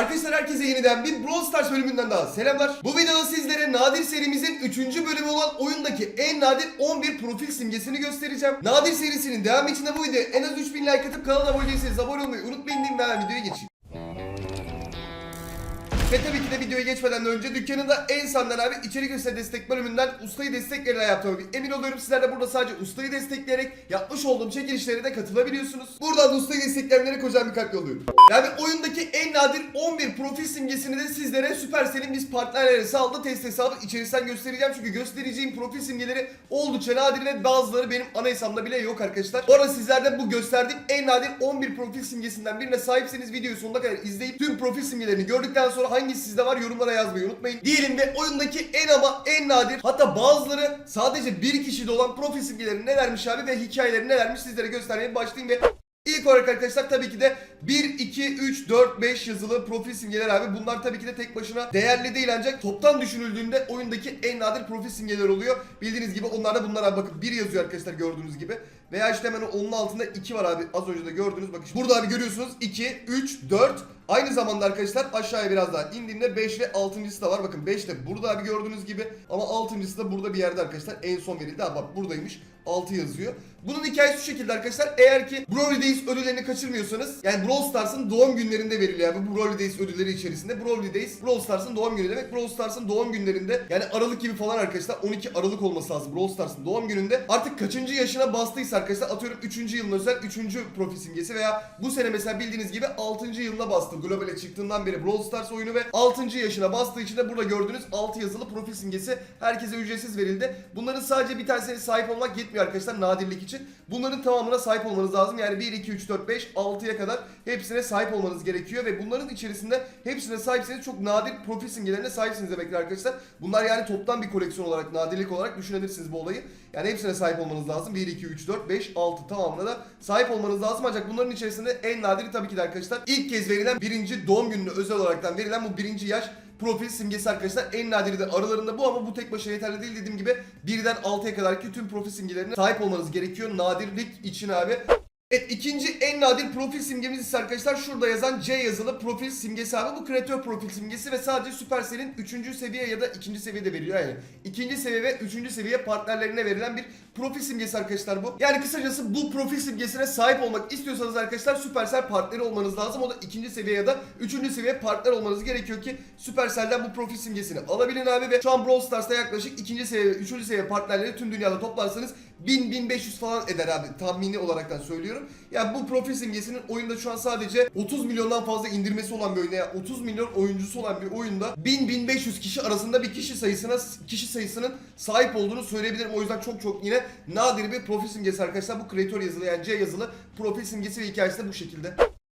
Arkadaşlar herkese yeniden bir Brawl Stars bölümünden daha selamlar. Bu videoda sizlere nadir serimizin 3. bölümü olan oyundaki en nadir 11 profil simgesini göstereceğim. Nadir serisinin devamı için de bu videoya en az 3000 like atıp kanala abone değilseniz abone olmayı unutmayın diyeyim ve videoya geçeyim. Ve tabii ki de videoya geçmeden de önce dükkanında en sandal abi içerik üstüne destek bölümünden ustayı destekleyerek yaptığımı emin oluyorum. Sizler de burada sadece ustayı destekleyerek yapmış olduğum çekilişlere de katılabiliyorsunuz. Buradan da ustayı destekleyenlere kocaman bir kalp yolluyorum. Yani oyundaki en nadir 11 profil simgesini de sizlere Supercell'in biz partnerleri sağladı test hesabı içerisinden göstereceğim. Çünkü göstereceğim profil simgeleri oldukça nadir ve bazıları benim ana hesabımda bile yok arkadaşlar. Bu arada sizler de bu gösterdiğim en nadir 11 profil simgesinden birine sahipseniz videoyu sonuna kadar izleyip tüm profil simgelerini gördükten sonra hangisi sizde var yorumlara yazmayı unutmayın. Diyelim ve oyundaki en ama en nadir hatta bazıları sadece bir kişide olan profil simgeleri nelermiş abi ve hikayeleri nelermiş sizlere göstermeye başlayayım ve İlk olarak arkadaşlar tabii ki de 1, 2, 3, 4, 5 yazılı profil simgeler abi. Bunlar tabii ki de tek başına değerli değil ancak toptan düşünüldüğünde oyundaki en nadir profil simgeler oluyor. Bildiğiniz gibi onlar da bunlar abi bakın 1 yazıyor arkadaşlar gördüğünüz gibi. Veya işte hemen onun altında 2 var abi az önce de gördünüz bakın. Burada abi görüyorsunuz 2, 3, 4. Aynı zamanda arkadaşlar aşağıya biraz daha indiğimde 5 ve 6.sı da var. Bakın 5 de burada abi gördüğünüz gibi ama 6.sı da burada bir yerde arkadaşlar. En son verildi. Ha bak buradaymış. 6 yazıyor. Bunun hikayesi şu şekilde arkadaşlar. Eğer ki Brawl Days ödüllerini kaçırmıyorsanız yani Brawl Stars'ın doğum günlerinde veriliyor. Bu Brawl Days ödülleri içerisinde. Brawl Days Brawl Stars'ın doğum günü demek. Brawl Stars'ın doğum günlerinde yani Aralık gibi falan arkadaşlar 12 Aralık olması lazım Brawl Stars'ın doğum gününde. Artık kaçıncı yaşına bastıysa arkadaşlar atıyorum 3. yılın özel 3. profil simgesi veya bu sene mesela bildiğiniz gibi 6. yılına bastı. Globale çıktığından beri Brawl Stars oyunu ve 6. yaşına bastığı için de burada gördüğünüz 6 yazılı profil simgesi herkese ücretsiz verildi. Bunların sadece bir tanesine sahip olmak yetmiyor arkadaşlar nadirlik için. Bunların tamamına sahip olmanız lazım. Yani 1, 2, 3, 4, 5, 6'ya kadar hepsine sahip olmanız gerekiyor ve bunların içerisinde hepsine sahipseniz çok nadir profil simgelerine sahipsiniz demektir arkadaşlar. Bunlar yani toptan bir koleksiyon olarak, nadirlik olarak düşünebilirsiniz bu olayı. Yani hepsine sahip olmanız lazım. 1, 2, 3, 4, 5, 6 tamamına da sahip olmanız lazım. Ancak bunların içerisinde en nadiri tabii ki de arkadaşlar ilk kez verilen birinci doğum gününe özel olaraktan verilen bu birinci yaş profil simgesi arkadaşlar en nadiri de aralarında bu ama bu tek başına yeterli değil dediğim gibi birden 6'ya kadar ki tüm profil simgelerine sahip olmanız gerekiyor nadirlik için abi. Evet ikinci en nadir profil simgemiz ise arkadaşlar şurada yazan C yazılı profil simgesi abi. Bu kreatör profil simgesi ve sadece Supercell'in 3. seviye ya da 2. seviyede veriliyor yani. 2. seviye ve 3. seviye partnerlerine verilen bir profil simgesi arkadaşlar bu. Yani kısacası bu profil simgesine sahip olmak istiyorsanız arkadaşlar Supercell partneri olmanız lazım. O da 2. seviye ya da 3. seviye partner olmanız gerekiyor ki Supercell'den bu profil simgesini alabilin abi ve şu an Brawl Stars'ta yaklaşık 2. seviye ve 3. seviye partnerleri tüm dünyada toplarsanız 1000-1500 falan eder abi tahmini olaraktan söylüyorum. Yani bu profil simgesinin oyunda şu an sadece 30 milyondan fazla indirmesi olan bir oyunda yani 30 milyon oyuncusu olan bir oyunda 1000-1500 kişi arasında bir kişi sayısına kişi sayısının sahip olduğunu söyleyebilirim. O yüzden çok çok yine nadir bir profil simgesi arkadaşlar. Bu kreatör yazılı yani C yazılı profil simgesi ve hikayesi de bu şekilde.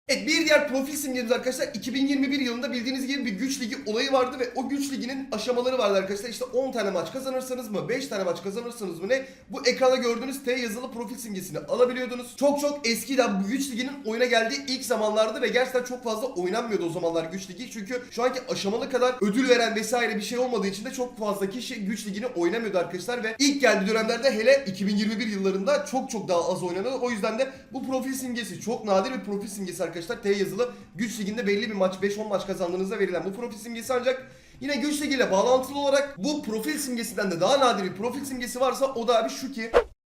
Evet bir diğer profil simgemiz arkadaşlar 2021 yılında bildiğiniz gibi bir güç ligi olayı vardı ve o güç liginin aşamaları vardı arkadaşlar. İşte 10 tane maç kazanırsanız mı 5 tane maç kazanırsanız mı ne bu ekranda gördüğünüz T yazılı profil simgesini alabiliyordunuz. Çok çok eskiden bu güç liginin oyuna geldiği ilk zamanlardı ve gerçekten çok fazla oynanmıyordu o zamanlar güç ligi. Çünkü şu anki aşamalı kadar ödül veren vesaire bir şey olmadığı için de çok fazla kişi güç ligini oynamıyordu arkadaşlar ve ilk geldiği dönemlerde hele 2021 yıllarında çok çok daha az oynanıyordu. O yüzden de bu profil simgesi çok nadir bir profil simgesi arkadaşlar. T yazılı. Güç liginde belli bir maç 5-10 maç kazandığınızda verilen bu profil simgesi ancak yine güç ligiyle bağlantılı olarak bu profil simgesinden de daha nadir bir profil simgesi varsa o da abi şu ki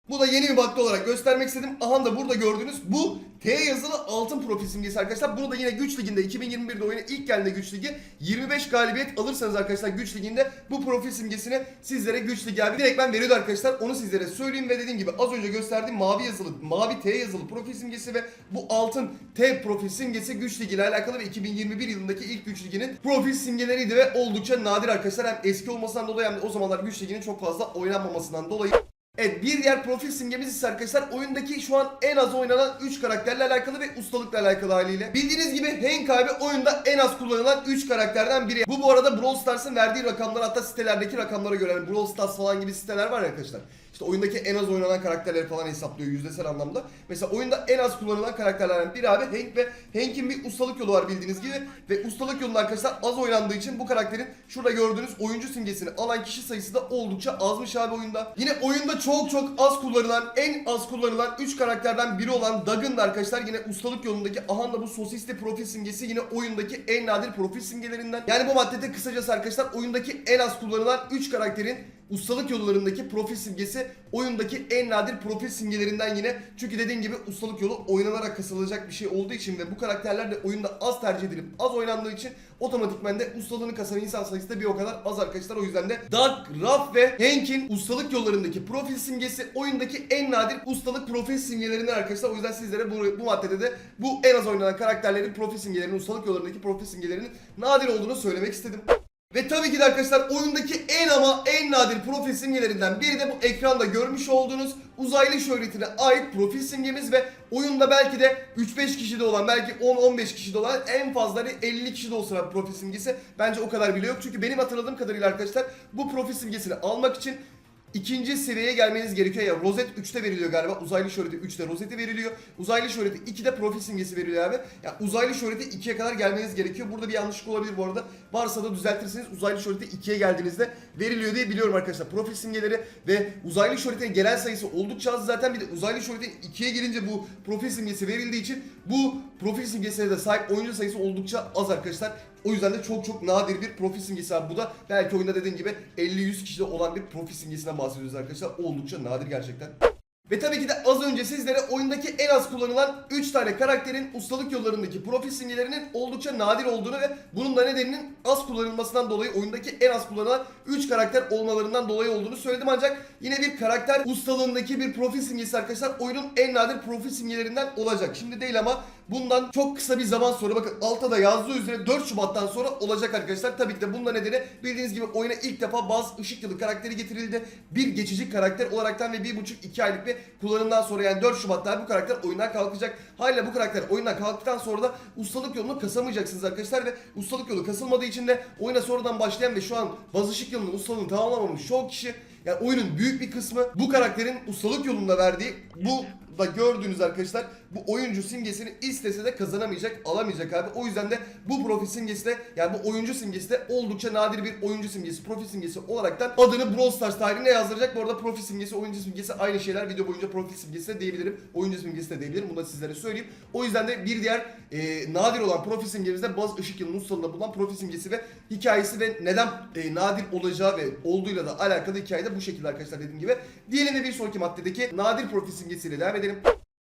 bu da yeni bir madde olarak göstermek istedim. Aha da burada gördüğünüz bu T yazılı altın profil simgesi arkadaşlar. Bunu da yine güç liginde 2021'de oyuna ilk geldiğinde güç ligi 25 galibiyet alırsanız arkadaşlar güç liginde bu profil simgesini sizlere güç ligi abi direkt ben veriyordu arkadaşlar. Onu sizlere söyleyeyim ve dediğim gibi az önce gösterdiğim mavi yazılı mavi T yazılı profil simgesi ve bu altın T profil simgesi güç ligi ile alakalı ve 2021 yılındaki ilk güç liginin profil simgeleriydi ve oldukça nadir arkadaşlar. Hem eski olmasından dolayı hem de o zamanlar güç liginin çok fazla oynanmamasından dolayı Evet bir diğer profil simgemiz ise arkadaşlar oyundaki şu an en az oynanan 3 karakterle alakalı ve ustalıkla alakalı haliyle. Bildiğiniz gibi Hank abi oyunda en az kullanılan 3 karakterden biri. Bu bu arada Brawl Stars'ın verdiği rakamlar hatta sitelerdeki rakamlara göre yani Brawl Stars falan gibi siteler var arkadaşlar. İşte oyundaki en az oynanan karakterleri falan hesaplıyor yüzdesel anlamda. Mesela oyunda en az kullanılan karakterlerden biri abi Hank ve Hank'in bir ustalık yolu var bildiğiniz gibi ve ustalık yolunda arkadaşlar az oynandığı için bu karakterin şurada gördüğünüz oyuncu simgesini alan kişi sayısı da oldukça azmış abi oyunda. Yine oyunda çok çok az kullanılan, en az kullanılan 3 karakterden biri olan Duggan da arkadaşlar yine ustalık yolundaki aha da bu sosisli profil simgesi yine oyundaki en nadir profil simgelerinden. Yani bu maddede kısacası arkadaşlar oyundaki en az kullanılan 3 karakterin ustalık yollarındaki profil simgesi oyundaki en nadir profil simgelerinden yine. Çünkü dediğim gibi ustalık yolu oynanarak kasılacak bir şey olduğu için ve bu karakterler de oyunda az tercih edilip az oynandığı için otomatikmen de ustalığını kasan insan sayısı da bir o kadar az arkadaşlar. O yüzden de Doug, Ruff ve Hank'in ustalık yollarındaki profil simgesi oyundaki en nadir ustalık profil simgelerinden arkadaşlar. O yüzden sizlere bu, bu maddede de bu en az oynanan karakterlerin profil simgelerinin, ustalık yollarındaki profil simgelerinin nadir olduğunu söylemek istedim. Ve tabii ki de arkadaşlar oyundaki en ama en nadir profil simgelerinden biri de bu ekranda görmüş olduğunuz uzaylı şöhretine ait profil simgemiz ve oyunda belki de 3-5 kişide olan belki 10-15 kişide olan en fazla 50 kişide olsa profil simgesi bence o kadar bile yok. Çünkü benim hatırladığım kadarıyla arkadaşlar bu profil simgesini almak için İkinci seviyeye gelmeniz gerekiyor ya. Rozet 3'te veriliyor galiba. Uzaylı şöhreti 3'te rozeti veriliyor. Uzaylı şöhreti 2'de profil simgesi veriliyor abi. Ya uzaylı şöhreti 2'ye kadar gelmeniz gerekiyor. Burada bir yanlışlık olabilir bu arada. Varsa da düzeltirsiniz. Uzaylı şöhreti 2'ye geldiğinizde veriliyor diye biliyorum arkadaşlar. Profil simgeleri ve uzaylı şöhretin gelen sayısı oldukça az zaten. Bir de uzaylı şöhretin 2'ye gelince bu profil simgesi verildiği için bu profil simgesine de sahip oyuncu sayısı oldukça az arkadaşlar. O yüzden de çok çok nadir bir profil simgesi abi bu da. Belki oyunda dediğim gibi 50-100 kişide olan bir profil simgesinden bahsediyoruz arkadaşlar. Oldukça nadir gerçekten. Ve tabii ki de az önce sizlere oyundaki en az kullanılan 3 tane karakterin ustalık yollarındaki profil simgelerinin oldukça nadir olduğunu ve bunun da nedeninin az kullanılmasından dolayı oyundaki en az kullanılan 3 karakter olmalarından dolayı olduğunu söyledim ancak yine bir karakter ustalığındaki bir profil simgesi arkadaşlar oyunun en nadir profil simgelerinden olacak. Şimdi değil ama bundan çok kısa bir zaman sonra bakın altta da yazdığı üzere 4 Şubat'tan sonra olacak arkadaşlar. Tabii ki de bunun nedeni bildiğiniz gibi oyuna ilk defa bazı ışık yılı karakteri getirildi. Bir geçici karakter olaraktan ve 1,5-2 aylık bir kullanımdan sonra yani 4 Şubat'ta bu karakter oyundan kalkacak. Hala bu karakter oyundan kalktıktan sonra da ustalık yolunu kasamayacaksınız arkadaşlar ve ustalık yolu kasılmadığı için de oyuna sonradan başlayan ve şu an baz ışık yılının ustalığını tamamlamamış çoğu kişi yani oyunun büyük bir kısmı bu karakterin ustalık yolunda verdiği bu da gördüğünüz arkadaşlar bu oyuncu simgesini istese de kazanamayacak, alamayacak abi. O yüzden de bu profil simgesi de yani bu oyuncu simgesi de oldukça nadir bir oyuncu simgesi, profil simgesi olaraktan adını Brawl Stars tarihine yazdıracak. Bu arada profil simgesi, oyuncu simgesi aynı şeyler. Video boyunca profil simgesi de diyebilirim. Oyuncu simgesi de diyebilirim. Bunu da sizlere söyleyeyim. O yüzden de bir diğer e, nadir olan profil simgemizde Baz Işık Yılı'nın ustalığında bulunan profil simgesi ve hikayesi ve neden e, nadir olacağı ve olduğuyla da alakalı hikaye de bu şekilde arkadaşlar dediğim gibi. Diyelim ve bir sonraki maddedeki nadir profil simgesiyle devam edelim.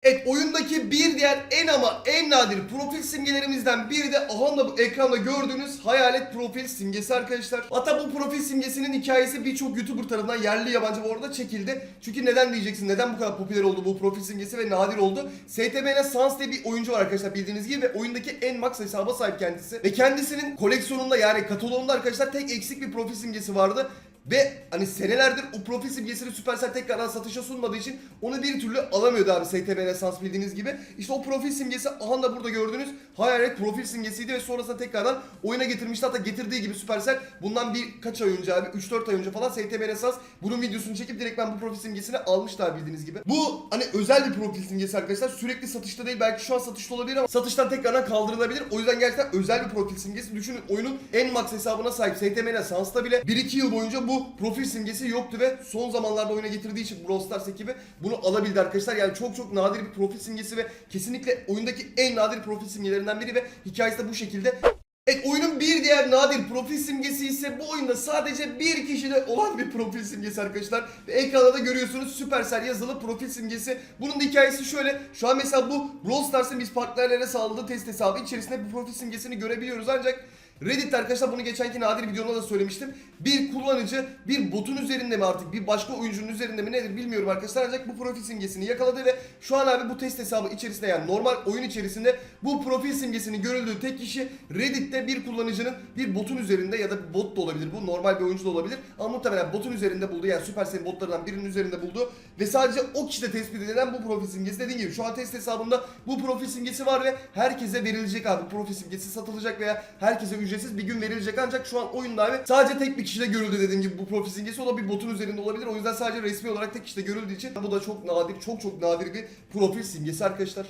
Evet oyundaki bir diğer en ama en nadir profil simgelerimizden biri de aha da bu ekranda gördüğünüz hayalet profil simgesi arkadaşlar. Hatta bu profil simgesinin hikayesi birçok YouTuber tarafından yerli yabancı bu arada çekildi. Çünkü neden diyeceksin neden bu kadar popüler oldu bu profil simgesi ve nadir oldu. STB'ne Sans diye bir oyuncu var arkadaşlar bildiğiniz gibi ve oyundaki en max hesaba sahip kendisi. Ve kendisinin koleksiyonunda yani kataloğunda arkadaşlar tek eksik bir profil simgesi vardı. Ve hani senelerdir o profil simgesini Supercell tekrardan satışa sunmadığı için onu bir türlü alamıyordu abi STB Esans bildiğiniz gibi. İşte o profil simgesi aha da burada gördüğünüz hayalet profil simgesiydi ve sonrasında tekrardan oyuna getirmişti. Hatta getirdiği gibi Supercell bundan birkaç ay önce abi 3-4 ay önce falan STB Esans bunun videosunu çekip direkt ben bu profil simgesini almıştı abi bildiğiniz gibi. Bu hani özel bir profil simgesi arkadaşlar. Sürekli satışta değil belki şu an satışta olabilir ama satıştan tekrardan kaldırılabilir. O yüzden gerçekten özel bir profil simgesi. Düşünün oyunun en max hesabına sahip STM Esans'ta bile 1-2 yıl boyunca bu profil simgesi yoktu ve son zamanlarda oyuna getirdiği için Brawl Stars ekibi bunu alabildi arkadaşlar. Yani çok çok nadir bir profil simgesi ve kesinlikle oyundaki en nadir profil simgelerinden biri ve hikayesi de bu şekilde. Evet oyunun bir diğer nadir profil simgesi ise bu oyunda sadece bir kişide olan bir profil simgesi arkadaşlar. Ve ekranda da görüyorsunuz Supercell yazılı profil simgesi. Bunun da hikayesi şöyle. Şu an mesela bu Brawl Stars'ın biz partnerlere sağladığı test hesabı içerisinde bu profil simgesini görebiliyoruz ancak Reddit arkadaşlar bunu geçenki nadir videomda da söylemiştim. Bir kullanıcı bir botun üzerinde mi artık bir başka oyuncunun üzerinde mi nedir bilmiyorum arkadaşlar. Ancak bu profil simgesini yakaladı ve şu an abi bu test hesabı içerisinde yani normal oyun içerisinde bu profil simgesini görüldüğü tek kişi Reddit'te bir kullanıcının bir botun üzerinde ya da bir bot da olabilir bu normal bir oyuncu da olabilir. Ama muhtemelen botun üzerinde bulduğu yani Supercell'in botlarından birinin üzerinde bulduğu ve sadece o kişide tespit edilen bu profil simgesi. Dediğim gibi şu an test hesabında bu profil simgesi var ve herkese verilecek abi. Profil simgesi satılacak veya herkese ücretsiz bir gün verilecek ancak şu an oyunda abi sadece tek bir kişide görüldü dediğim gibi bu profil simgesi o da bir botun üzerinde olabilir. O yüzden sadece resmi olarak tek kişide görüldüğü için bu da çok nadir, çok çok nadir bir profil simgesi arkadaşlar.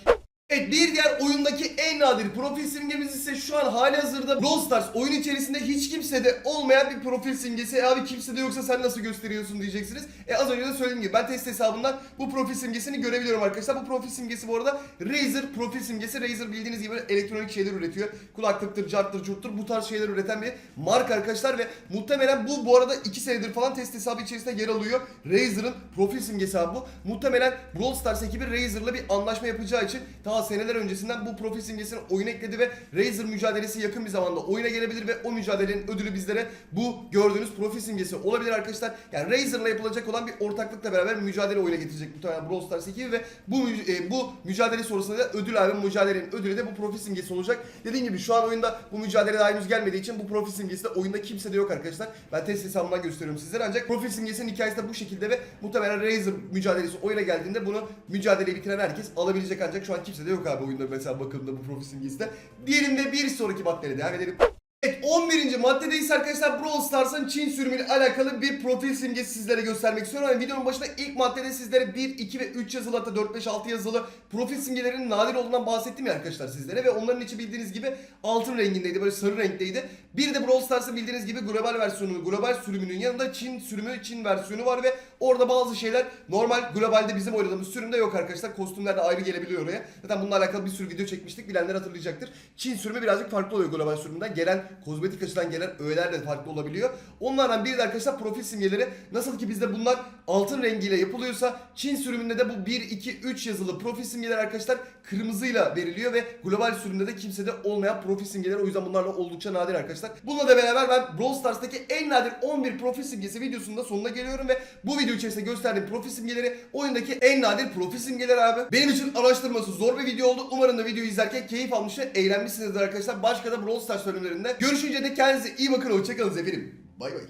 Evet bir diğer oyundaki en nadir profil simgemiz ise şu an hali hazırda Brawl Stars oyun içerisinde hiç kimsede olmayan bir profil simgesi. E abi kimsede yoksa sen nasıl gösteriyorsun diyeceksiniz. E az önce de söylediğim gibi ben test hesabından bu profil simgesini görebiliyorum arkadaşlar. Bu profil simgesi bu arada Razer profil simgesi. Razer bildiğiniz gibi elektronik şeyler üretiyor. Kulaklıktır, carttır, curttur bu tarz şeyler üreten bir marka arkadaşlar ve muhtemelen bu bu arada 2 senedir falan test hesabı içerisinde yer alıyor. Razer'ın profil simgesi abi bu. Muhtemelen Brawl Stars ekibi Razer'la bir anlaşma yapacağı için daha seneler öncesinden bu profil simgesini oyuna ekledi ve Razer mücadelesi yakın bir zamanda oyuna gelebilir ve o mücadelenin ödülü bizlere bu gördüğünüz profil simgesi olabilir arkadaşlar. Yani Razer'la yapılacak olan bir ortaklıkla beraber mücadele oyuna getirecek muhtemelen Brawl Stars ekibi ve bu e, bu mücadele sonrasında da ödül abi mücadelenin ödülü de bu profil simgesi olacak. Dediğim gibi şu an oyunda bu mücadele daha henüz gelmediği için bu profil simgesi de oyunda kimse de yok arkadaşlar. Ben test hesabımdan gösteriyorum sizlere ancak profil simgesinin hikayesi de bu şekilde ve muhtemelen Razer mücadelesi oyuna geldiğinde bunu mücadeleyi bitiren herkes alabilecek ancak şu an kimse de yok abi oyunda mesela bakıldığında bu profil simgesi de. Diyelim de bir sonraki maddeye devam edelim. Evet 11. maddedeyiz arkadaşlar Brawl Stars'ın Çin sürümüyle alakalı bir profil simgesi sizlere göstermek istiyorum. Yani videonun başında ilk maddede sizlere 1, 2 ve 3 yazılı hatta 4, 5, 6 yazılı profil simgelerinin nadir olduğundan bahsettim ya arkadaşlar sizlere. Ve onların içi bildiğiniz gibi altın rengindeydi böyle sarı renkteydi. Bir de Brawl Stars'ın bildiğiniz gibi global versiyonu, global sürümünün yanında Çin sürümü, Çin versiyonu var ve orada bazı şeyler normal globalde bizim oynadığımız sürümde yok arkadaşlar. Kostümler de ayrı gelebiliyor oraya. Zaten bununla alakalı bir sürü video çekmiştik. Bilenler hatırlayacaktır. Çin sürümü birazcık farklı oluyor global sürümden. Gelen kozmetik açıdan gelen öğeler de farklı olabiliyor. Onlardan biri de arkadaşlar profil simgeleri. Nasıl ki bizde bunlar altın rengiyle yapılıyorsa Çin sürümünde de bu 1, 2, 3 yazılı profil simgeler arkadaşlar kırmızıyla veriliyor ve global sürümde de kimsede olmayan profil simgeler o yüzden bunlarla oldukça nadir arkadaşlar. Bununla da beraber ben Brawl Stars'taki en nadir 11 profil simgesi videosunun da sonuna geliyorum ve bu video içerisinde gösterdiğim profil simgeleri oyundaki en nadir profil simgeler abi. Benim için araştırması zor bir video oldu. Umarım da videoyu izlerken keyif almış ve eğlenmişsinizdir arkadaşlar. Başka da Brawl Stars bölümlerinde. Görüşünce de kendinize iyi bakın. Hoşçakalın efendim. Bay bay.